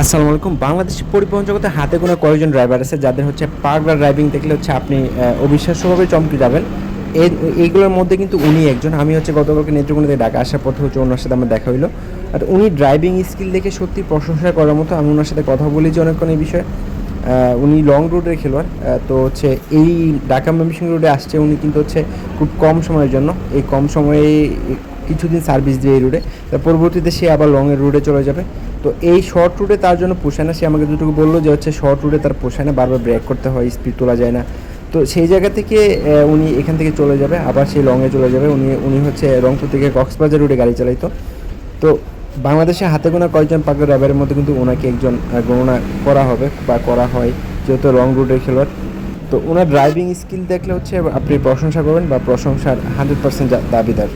আসসালামু আলাইকুম। বাংলাদেশ পরিবহন জগতে হাতে কোনো কয়েকজন ড্রাইভার আছে, যাদের হচ্ছে পাগলা ড্রাইভিং দেখলে হচ্ছে আপনি অবিশ্বাস্যভাবে চমকে যাবেন। এই এইগুলোর মধ্যে কিন্তু উনি একজন। আমি হচ্ছে গতকালকে নেত্রকোনা থেকে ঢাকা আসার পথে হচ্ছে ওনার সাথে আমার দেখা হইল। আর উনি ড্রাইভিং স্কিল দেখে সত্যি প্রশংসা করার মতো আমি ওনার সাথে কথা বলেছি অনেকক্ষণ এই বিষয়ে। উনি লং রুটের খেলোয়াড়। তো হচ্ছে এই ঢাকা ময়মনসিংহ রোডে আসছে উনি কিন্তু হচ্ছে খুব কম সময়ের জন্য। এই কম সময়ে কিছুদিন সার্ভিস দিয়ে এই রুটে তার পরবর্তীতে সে আবার লংয়ের রুটে চলে যাবে। তো এই শর্ট রুটে তার জন্য পোষায় না। সে আমাকে দুটুকু বলল যে হচ্ছে শর্ট রুটে তার পোষায় না, বারবার ব্রেক করতে হয় স্পিড তোলা যায় না। তো সেই জায়গা থেকে উনি এখান থেকে চলে যাবে, আবার সেই লংয়ে চলে যাবে। উনি উনি হচ্ছে রংপুর থেকে কক্সবাজার রুটে গাড়ি চালাইতো তো। বাংলাদেশে হাতে গোনা কয়েকজন পাগলা ড্রাইভারের মধ্যে কিন্তু ওনাকে একজন গণনা করা হবে বা করা হয়, যেহেতু লং রুটের খেলোয়াড়। তো ওনার ড্রাইভিং স্কিল দেখলে হচ্ছে আপনি প্রশংসা করবেন বা প্রশংসার হান্ড্রেড পার্সেন্ট দাবিদার।